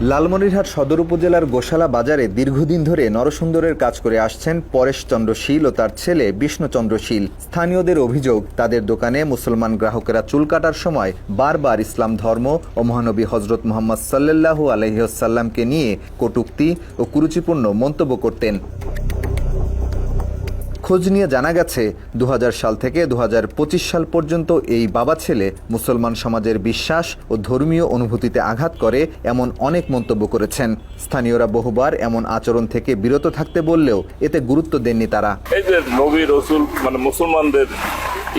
লালমনিরহাট সদর উপজেলার গোশালা বাজারে দীর্ঘদিন ধরে নরসুন্দরের কাজ করে আসছেন পরেশচন্দ্র শীল ও তার ছেলে বিষ্ণুচন্দ্র শীল। স্থানীয়দের অভিযোগ, তাদের দোকানে মুসলমান গ্রাহকেরা চুল কাটার সময় বারবার ইসলাম ধর্ম ও মহানবী হজরত মোহাম্মদ সাল্লাল্লাহু আলহিহসাল্লামকে নিয়ে কটুক্তি ও কুরুচিপূর্ণ মন্তব্য করতেন। খোঁজ নিয়ে জানা গেছে দু হাজার সাল থেকে দু হাজার পঁচিশ সাল পর্যন্ত এই বাবা ছেলে মুসলমান সমাজের বিশ্বাস ও ধর্মীয় অনুভূতিতে আঘাত করে এমন অনেক মন্তব্য করেছেন। স্থানীয়রা বহুবার এমন আচরণ থেকে বিরত থাকতে বললেও এতে গুরুত্ব দেননি তারা। নবী রসুল মানে মুসলমানদের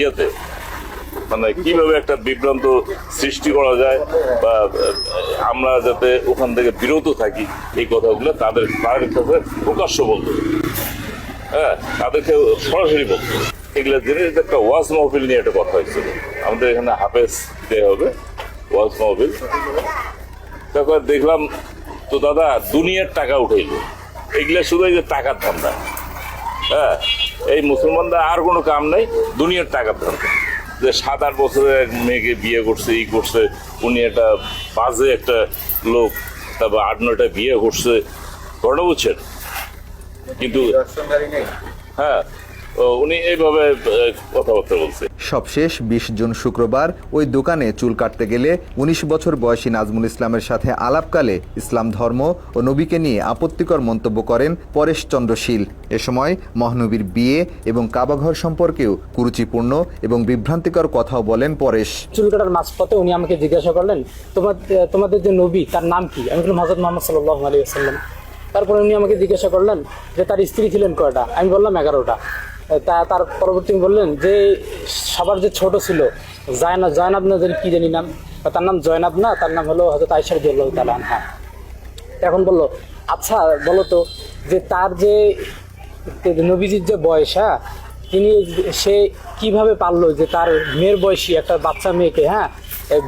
ইয়েতে মানে কীভাবে একটা বিভ্রান্ত সৃষ্টি করা যায় বা, আমরা যাতে ওখান থেকে বিরত থাকি, এই কথাগুলো তাদের প্রকাশ্য বলতো। হ্যাঁ তাদেরকে সরাসরি বলতো এগুলো জিনিস একটা ওয়াজ মহফিল নিয়ে একটা কথা হয়েছিল আমাদের এখানে হাফেজ দেওয়া হবে ওয়াজ মহফিল। তারপর দেখলাম তো দাদা দুনিয়ার টাকা উঠাইল। এগুলা শুধু এই যে টাকার ধান্দা হ্যাঁ এই মুসলমানদের আর কোনো কাম নাই, দুনিয়ার টাকার ধান্দা যে সাত আট বছরে এক মেয়েকে বিয়ে করছে, ই করছে, উনি একটা বাজে একটা লোক, তারপর আট নয়টা বিয়ে করছে। ঘটনা বুঝছেন? কিন্তু হ্যাঁ উনি এইভাবে কথাবার্তা বলছে। সবশেষ বিশ জুন শুক্রবার ওই দোকানে চুল কাটতে গেলে ১৯ বছর বয়সী নাজমুল ইসলামের সাথে আলাপকালে ইসলাম ধর্ম ও নবীকে নিয়ে আপত্তিকর মন্তব্য করেন পরেশ চন্দ্র শীল। এ সময় মহানবীর বিয়ে এবং কাবাঘর সম্পর্কেও কুরুচিপূর্ণ এবং বিভ্রান্তিকর কথাও বলেন পরেশ। চুল কাটার মাঝপথে উনি আমাকে জিজ্ঞাসা করলেন তোমার তোমাদের যে নবী তার নাম কি? আমি বললাম হজরত মোহাম্মদ সাল্লাহ আলী আসাল্লাম তারপরে উনি আমাকে জিজ্ঞাসা করলেন যে তার স্ত্রী ছিলেন কয়টা? আমি বললাম এগারোটা। তা তার পরবর্তী বললেন যে সবার যে ছোট ছিল জয়নাব জয়নাব না কি জানি নাম তার নাম জয়নাব না, তার নাম হলো হজরত আয়সার জল্লাহ তালা আনহা। এখন বলল আচ্ছা বলো তো, যে তার যে নবীজির যে বয়স হ্যাঁ তিনি সে কীভাবে পারল যে তার মেয়ের বয়সী একটা বাচ্চা মেয়েকে হ্যাঁ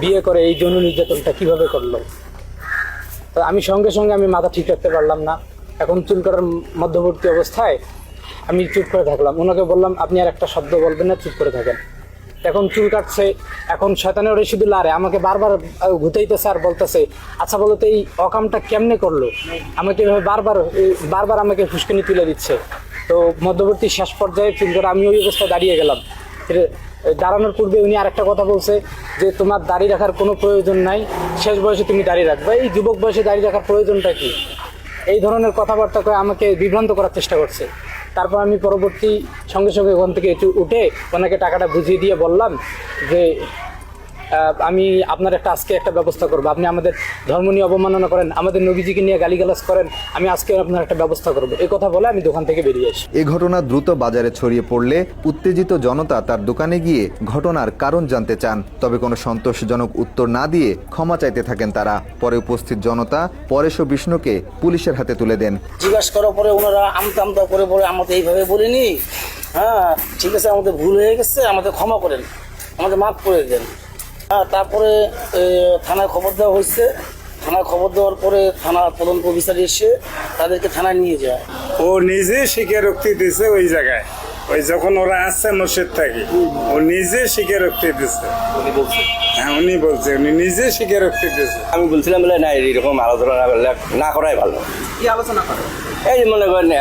বিয়ে করে এই যৌন নির্যাতনটা কীভাবে করল? তো আমি সঙ্গে সঙ্গে আমি মাথা ঠিক রাখতে পারলাম না। এখন চুল করার মধ্যবর্তী অবস্থায় আমি চুপ করে থাকলাম। ওনাকে বললাম, আপনি আর একটা শব্দ বলবেন না, চুপ করে থাকেন। এখন চুল কাটছে, এখন শয়তানের ওরে শুধু লারে। আমাকে বারবার ঘুতাইতেছে আর বলতেছে আচ্ছা বলতো এই অকামটা কেমনে করল? আমাকে এভাবে বারবার বারবার আমাকে ফুসকানি তুলে দিচ্ছে। তো মধ্যবর্তী শেষ পর্যায়ে চুল করে আমি ওই অবস্থায় দাঁড়িয়ে গেলাম। দাঁড়ানোর পূর্বে উনি আরেকটা কথা বলছে যে, তোমার দাড়ি রাখার কোনো প্রয়োজন নাই। শেষ বয়সে তুমি দাঁড়িয়ে রাখবে। এই যুবক বয়সে দাঁড়িয়ে রাখার প্রয়োজনটা কি? এই ধরনের কথাবার্তা করে আমাকে বিভ্রান্ত করার চেষ্টা করছে। তারপর আমি পরবর্তী সঙ্গে সঙ্গে ওখান থেকে একটু উঠে ওনাকে টাকাটা বুঝিয়ে দিয়ে বললাম যে আমি আপনার একটা আজকে একটা ব্যবস্থা করব। আপনি আমাদের ধর্ম নিয়ে অবমাননা করেন আমাদের নবীজিকে নিয়ে গালিগালাজ করেন আমি আজকে আপনার একটা ব্যবস্থা করব। এই কথা বলে আমি দোকান থেকে বেরিয়ে আসি। এ ঘটনা দ্রুত বাজারে ছড়িয়ে পড়লে উত্তেজিত জনতা তার দোকানে গিয়ে ঘটনার কারণ জানতে চান। তবে কোনো সন্তোষজনক উত্তর না দিয়ে ক্ষমা চাইতে থাকেন তারা। পরে উপস্থিত জনতা পরেশ ও বিষ্ণুকে পুলিশের হাতে তুলে দেন। জিজ্ঞাসা করার পরে ওনারা আমতা আমতা করে পরে আমাদের এইভাবে বলিনি। হ্যাঁ ঠিক আছে আমাদের ভুল হয়ে গেছে আমাদের ক্ষমা করেন আমাদের মাফ করে দেন। হ্যাঁ তারপরে থানায় খবর দেওয়া হয়েছে। থানায় খবর দেওয়ার পরে থানার তদন্ত অফিসার এসে তাদেরকে থানায় নিয়ে যায়। ও নিজে স্বীকারোক্তি দিছে ওই জায়গায়। ওই যখন ওরা আসছে মসজিদ থেকে ও নিজে স্বীকারোক্তি দিছে। উনি বলছে? হ্যাঁ উনি বলছে উনি নিজে স্বীকারোক্তি দিছে। আমি বলছিলাম বলে না এরকম আলোচনা না করাই ভালো। কি আলোচনা করে? এই মনে করেন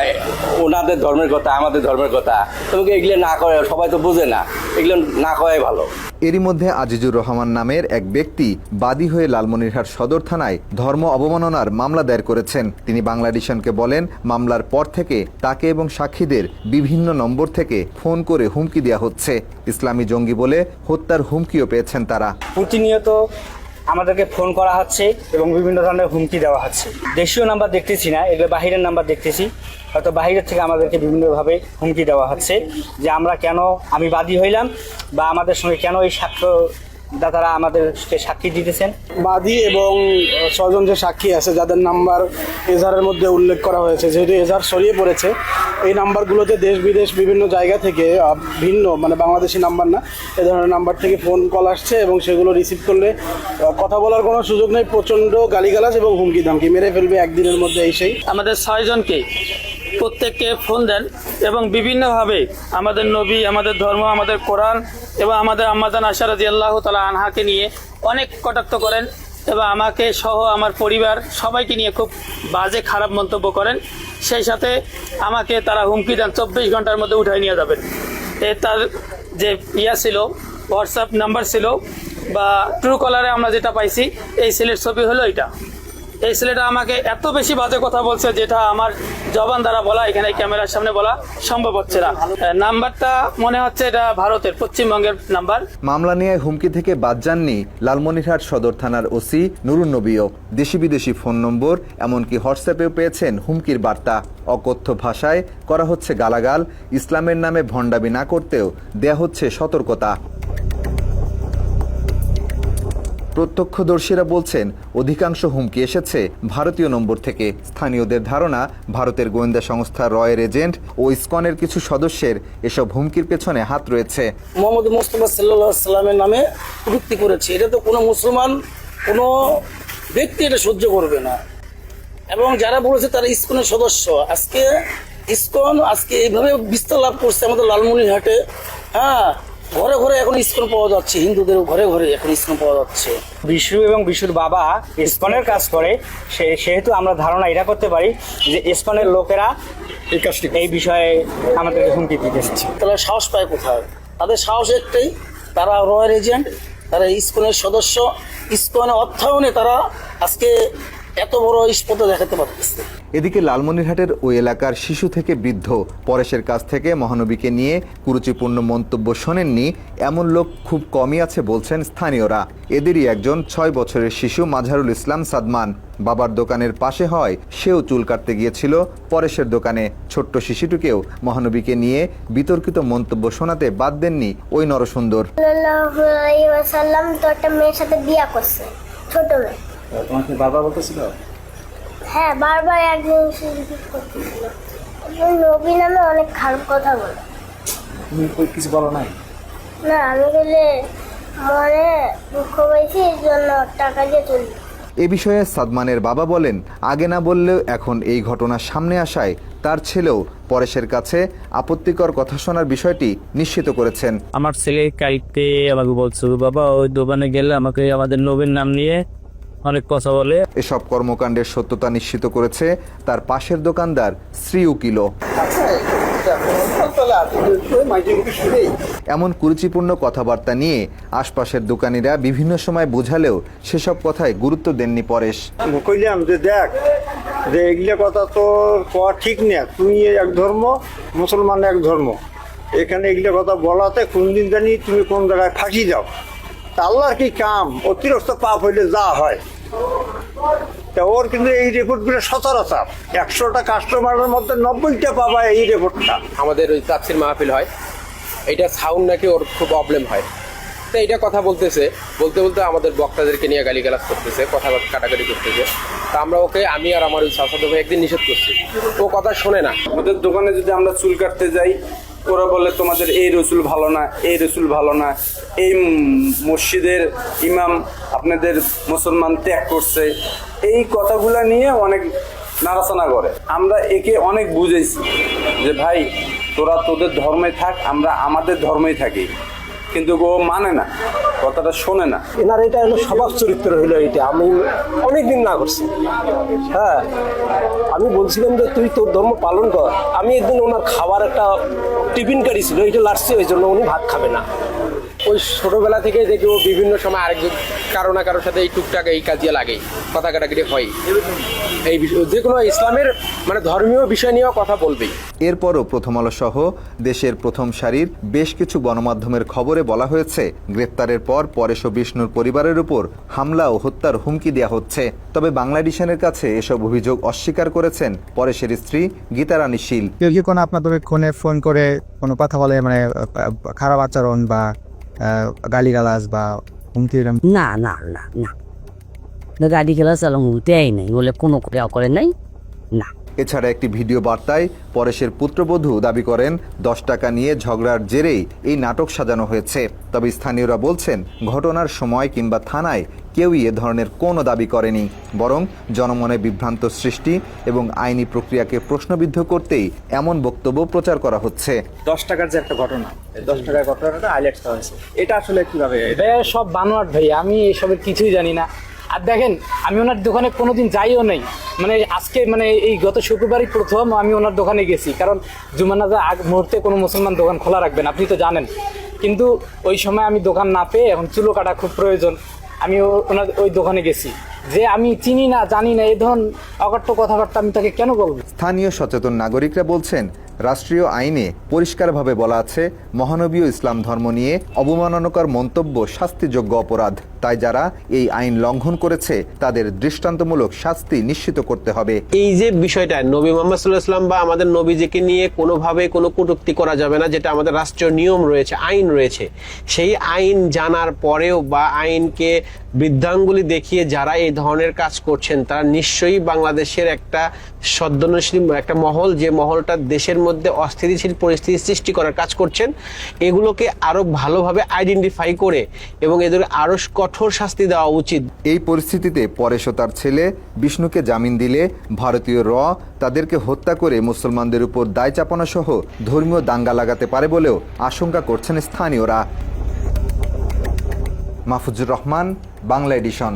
ওনাদের ধর্মের কথা আমাদের ধর্মের কথা তোমাকে এগুলো না করে সবাই তো বোঝে না এগুলো না করাই ভালো। এরই মধ্যে আজিজুর রহমান নামের এক ব্যক্তি বাদী হয়ে লালমনিরহাট সদর থানায় ধর্ম অবমাননার মামলা দায়ের করেছেন। তিনি বাংলাদেশনকে বলেন মামলার পর থেকে তাকে এবং সাক্ষীদের বিভিন্ন নম্বর থেকে ফোন করে হুমকি দেওয়া হচ্ছে। ইসলামী জঙ্গি বলে হত্যার হুমকিও পেয়েছেন তারা। প্রতিনিয়ত আমাদেরকে ফোন করা হচ্ছে এবং বিভিন্ন ধরনের হুমকি দেওয়া হচ্ছে। দেশীয় নাম্বার দেখতেছি না, এগুলো বাহিরের নাম্বার দেখতেছি। হয়তো বাহিরের থেকে আমাদেরকে বিভিন্নভাবে হুমকি দেওয়া হচ্ছে যে আমরা কেন, আমি বাদী হইলাম বা আমাদের সঙ্গে কেন এই সাক্ষ্য দাতারা আমাদেরকে সাক্ষী দিতেছেন। বাদী এবং ছজন যে সাক্ষী আছে যাদের নাম্বার এজাহারের মধ্যে উল্লেখ করা হয়েছে যেহেতু এজাহার সরিয়ে পড়েছে এই নাম্বারগুলোতে দেশ বিদেশ বিভিন্ন জায়গা থেকে ভিন্ন মানে বাংলাদেশি নাম্বার না এ ধরনের নাম্বার থেকে ফোন কল আসছে এবং সেগুলো রিসিভ করলে কথা বলার কোনো সুযোগ নেই প্রচণ্ড গালিগালাজ এবং হুমকি ধামকি মেরে ফেলবে একদিনের মধ্যে এই সেই আমাদের ছয়জনকে প্রত্যেককে ফোন দেন এবং বিভিন্নভাবে আমাদের নবী, আমাদের ধর্ম, আমাদের কোরআন এবং আমাদের আম্মাজান আশারাজি আল্লাহ তালা আনহাকে নিয়ে অনেক কটাক্ত করেন এবং আমাকে সহ আমার পরিবার সবাইকে নিয়ে খুব বাজে খারাপ মন্তব্য করেন। সেই সাথে আমাকে তারা হুমকি দেন, চব্বিশ ঘণ্টার মধ্যে উঠাই নিয়ে যাবেন। এ তার যে ইয়া ছিল হোয়াটসঅ্যাপ নাম্বার ছিল বা ট্রু কলারে আমরা যেটা পাইছি, এই ছেলের ছবি হলো এটা। এই ছেলেটা আমাকে এত বেশি বাজে কথা বলছে যেটা আমার জবান দ্বারা বলা, এখানে ক্যামেরার সামনে বলা সম্ভব হচ্ছে না। নাম্বারটা মনে হচ্ছে এটা ভারতের পশ্চিমবঙ্গের নাম্বার। মামলা নিয়ে হুমকি থেকে বাদ যাননি লালমনিরহাট সদর থানার ওসি নুরুন নবীও। দেশি বিদেশি ফোন নম্বর, এমনকি হোয়াটসঅ্যাপেও পেয়েছেন হুমকির বার্তা। অকথ্য ভাষায় করা হচ্ছে গালাগাল, ইসলামের নামে ভণ্ডামি না করতেও দেয়া হচ্ছে সতর্কতা। প্রত্যক্ষদর্শীরা বলছেন, অধিকাংশ হুমকি এসেছে ভারতীয় নম্বর থেকে। স্থানীয়দের ধারণা, ভারতের গোয়েন্দা সংস্থা রয়ের এজেন্ট ও ইসকনের কিছু সদস্যের এসব হুমকির পেছনে হাত রয়েছে। মোহাম্মদ মুস্তফা সাল্লামের নামে কটূক্তি করেছে। এটা তো কোনো মুসলমান, কোনো ব্যক্তি এটা সহ্য করবে না। এবং যারা বলেছে তারা ইসকনের সদস্য। আজকে ইসকন আজকে এইভাবে বিস্তার লাভ করছে আমাদের লালমনিরহাটে। হ্যাঁ ঘরে ঘরে এখন ইসকন পাওয়া যাচ্ছে। হিন্দুদের ঘরে ঘরে এখন ইসকন পাওয়া যাচ্ছে। বিষ্ণু এবং বিশুর বাবা ইস্কনের কাজ করে। সে সেহেতু আমরা ধারণা এটা করতে পারি যে ইস্কনের লোকেরা এই বিষয়ে আমাদের হুমকি দিতে এসেছে। তাহলে সাহস পায় কোথায়? তাদের সাহস একটাই তারা রয়্যাল এজেন্ট তারা ইসকনের সদস্য। ইসকনের অর্থায়নে তারা আজকে এত বড় ইস্পতে দেখাতে পারতেছে এদিকে লালমনিরহাটের ওই এলাকার শিশু থেকে বৃদ্ধ পরেশের কাছ থেকে মহানবীকে নিয়ে কুরুচিপূর্ণ মন্তব্য শোনেননি। এমন লোক খুব কমই আছে বলছেন স্থানীয়রা। এদেরই একজন ছয় বছরের শিশু মাঝারুল ইসলাম সাদমান। বাবার দোকানের পাশে হয় সেও চুল কাটতে গিয়েছিল। পরেশের দোকানে ছোট্ট শিশুটিকেও মহানবীকে নিয়ে বিতর্কিত মন্তব্য শোনাতে বাদ দেননি ওই নরসুন্দর। তো একটা মেয়ের সাথে বিয়া করছে ছোট মেয়ে। তোমাকে বারবার বলতেছিল? হ্যাঁ বারবার এসে রিপিট করতেছিল। ওই নবী নামে অনেক খারাপ কথা বলে। তুমি কই কিছু বলো নাই? না আমি গেলে মনে দুঃখ পাইছি এই জন্য টাকা দিয়ে চলি এ বিষয়ে সাদমানের বাবা বলেন আগে না বললেও এখন এই ঘটনা সামনে আসায় তার ছেলেও পরেশের কাছে আপত্তিকর কথা শোনার বিষয়টি নিশ্চিত করেছেন। আমার ছেলে কালকে আমাকে বলছে বাবা ওই দোকানে গেলে আমাকে আমাদের নবীর নাম নিয়ে অনেক কথা বলে। এসব কর্মকাণ্ডের সত্যতা নিশ্চিত করেছে তার পাশের দোকানদার শ্রী উকিলও। এমন কুরুচিপূর্ণ কথাবার্তা নিয়ে আশপাশের দোকানিরা বিভিন্ন সময় বোঝালেও সেসব কথায় গুরুত্ব দেননি পরেশ। কইলাম যে দেখ যে এগুলো কথা তো কওয়া ঠিক না তুই এক ধর্ম মুসলমান এক ধর্ম। এখানে এগুলো কথা বলাতে কোন দিন জানি তুমি কোন জায়গায় ফাঁসি যাও তা আল্লাহর কি কাম? অতিরিক্ত পাপ হইলে যা হয়। তা ওর কিন্তু এই রিপোর্টগুলো সচরাচর। একশোটা কাস্টমারের মধ্যে নব্বইটা পাবা এই রিপোর্টটা আমাদের ওই তাফসির মাহফিল হয়। এটা সাউন্ড নাকি ওর খুব প্রবলেম হয়। তো এটা কথা বলতেছে। বলতে বলতে আমাদের বক্তাদেরকে নিয়ে গালিগালাজ করতেছে কথা কাটাকাটি করতেছে। তা আমরা ওকে আমি আর আমার ওই সাসাতো ভাই একদিন নিষেধ করছি। ও কথা শোনে না। ওদের দোকানে যদি আমরা চুল কাটতে যাই ওরা বলে, তোমাদের এই রসুল ভালো না, এই রসুল ভালো না। এই মসজিদের ইমাম আপনাদের মুসলমান ত্যাগ করছে। এই কথাগুলো নিয়ে অনেক নারাচনা করে। আমরা একে অনেক বুঝেছি যে, ভাই, তোরা তোদের ধর্মে থাক, আমরা আমাদের ধর্মেই থাকি। কিন্তু ও মানে না, কথাটা শোনে না। এনার এটা হলো স্বভাব চরিত্র হলো এটা, আমি অনেকদিন না করছি। হ্যাঁ আমি বলছিলাম যে তুই তোর ধর্ম পালন কর। আমি একদিন ওনার খাবার একটা টিফিন কারি ছিল এটা ওই জন্য উনি ভাত খাবে না। ওই ছোটোবেলা থেকে দেখি ও বিভিন্ন সময় আরেকজন কারও না কারোর সাথে এই টুকটাক এই কাজে লাগে কথা কাটাকাটি হয়। এই বিষয় যে কোনো ইসলামের মানে ধর্মীয় বিষয় নিয়েও কথা বলবেই। এরপরও প্রথম আলো সহ দেশের প্রথম সারির বেশ কিছু গণমাধ্যমের খবরে বলা হয়েছে গ্রেপ্তারের পর পরেশ ও বিষ্ণুর পরিবারের উপর হামলা ও হত্যার হুমকি দেওয়া হচ্ছে। তবে বাংলাদেশের কাছে এসব অভিযোগ অস্বীকার করেছেন পরেশের স্ত্রী গীতারানী শীল। কেউ কি কোনো আপনাদের ফোনে ফোন করে কোনো কথা বলে মানে খারাপ আচরণ বা গালিগালাজ বা হুমকি এরম না না না না গাড়ি খেলা চালানো দেয় নাই বলে কোনো করে নাই না এছাড়া একটি ভিডিও বার্তায় পরেশের পুত্রবধূ দাবি করেন দশ টাকা নিয়ে ঝগড়ার জেরেই এই নাটক সাজানো হয়েছে। তবে স্থানীয়রা বলছেন ঘটনার সময় কিংবা থানায় কেউই এ ধরনের কোনো দাবি করেনি। বরং জনমনে বিভ্রান্ত সৃষ্টি এবং আইনি প্রক্রিয়াকে প্রশ্নবিদ্ধ করতেই এমন বক্তব্য প্রচার করা হচ্ছে। দশ টাকার যে একটা ঘটনা দশ টাকার ঘটনাটা হাইলাইট করা হয়েছে। এটা আসলে কীভাবে এটা সব বানোয়াট ভাই আমি এসবের কিছুই জানি না। আর দেখেন, আমি ওনার দোকানে কোনো দিন যাইও নেই। মানে আজকে মানে এই গত শুক্রবারই প্রথম আমি ওনার দোকানে গেছি, কারণ জুমানাজা আগ মুহূর্তে কোনো মুসলমান দোকান খোলা রাখবেন আপনি তো জানেন। কিন্তু ওই সময় আমি দোকান না পেয়ে এখন চুলো কাটা খুব প্রয়োজন, আমি ওনার ওই দোকানে গেছি। যে আমি চিনি না জানি না এই ধরুন অকট্য কথাবার্তা আমি তাকে কেন বলব? স্থানীয় সচেতন নাগরিকরা বলছেন রাষ্ট্রীয় আইনে পরিষ্কারভাবে বলা আছে মহানবীয় ইসলাম ধর্ম নিয়ে অবমাননাকর মন্তব্য শাস্তিযোগ্য অপরাধ। তাই যারা এই আইন লঙ্ঘন করেছে তাদের দৃষ্টান্তমূলক শাস্তি নিশ্চিত করতে হবে। এই যে বিষয়টা নবী মোহাম্মদ সাল্লাহ ইসলাম বা আমাদের নবীজিকে নিয়ে কোনোভাবে কোনো কটূক্তি করা যাবে না যেটা আমাদের রাষ্ট্রীয় নিয়ম রয়েছে আইন রয়েছে সেই আইন জানার পরেও বা আইনকে বৃদ্ধাঙ্গুলি দেখিয়ে যারা এই ধরনের কাজ করছেন, তারা নিশ্চয়ই বাংলাদেশের একটা সদ্যনশীল, একটা মহল, যে মহলটা দেশের মধ্যে অস্থিতিশীল পরিস্থিতি সৃষ্টি করার কাজ করছেন, এগুলোকে আরও ভালোভাবে আইডেন্টিফাই করে এবং এদের আরও কঠোর শাস্তি দেওয়া উচিত। এই পরিস্থিতিতে পরেশ তার ছেলে বিষ্ণুকে জামিন দিলে ভারতীয় র তাদেরকে হত্যা করে মুসলমানদের উপর দায় চাপানো সহ ধর্মীয় দাঙ্গা লাগাতে পারে বলেও আশঙ্কা করছেন স্থানীয়রা। মাহফুজুর রহমান, বাংলা এডিশন।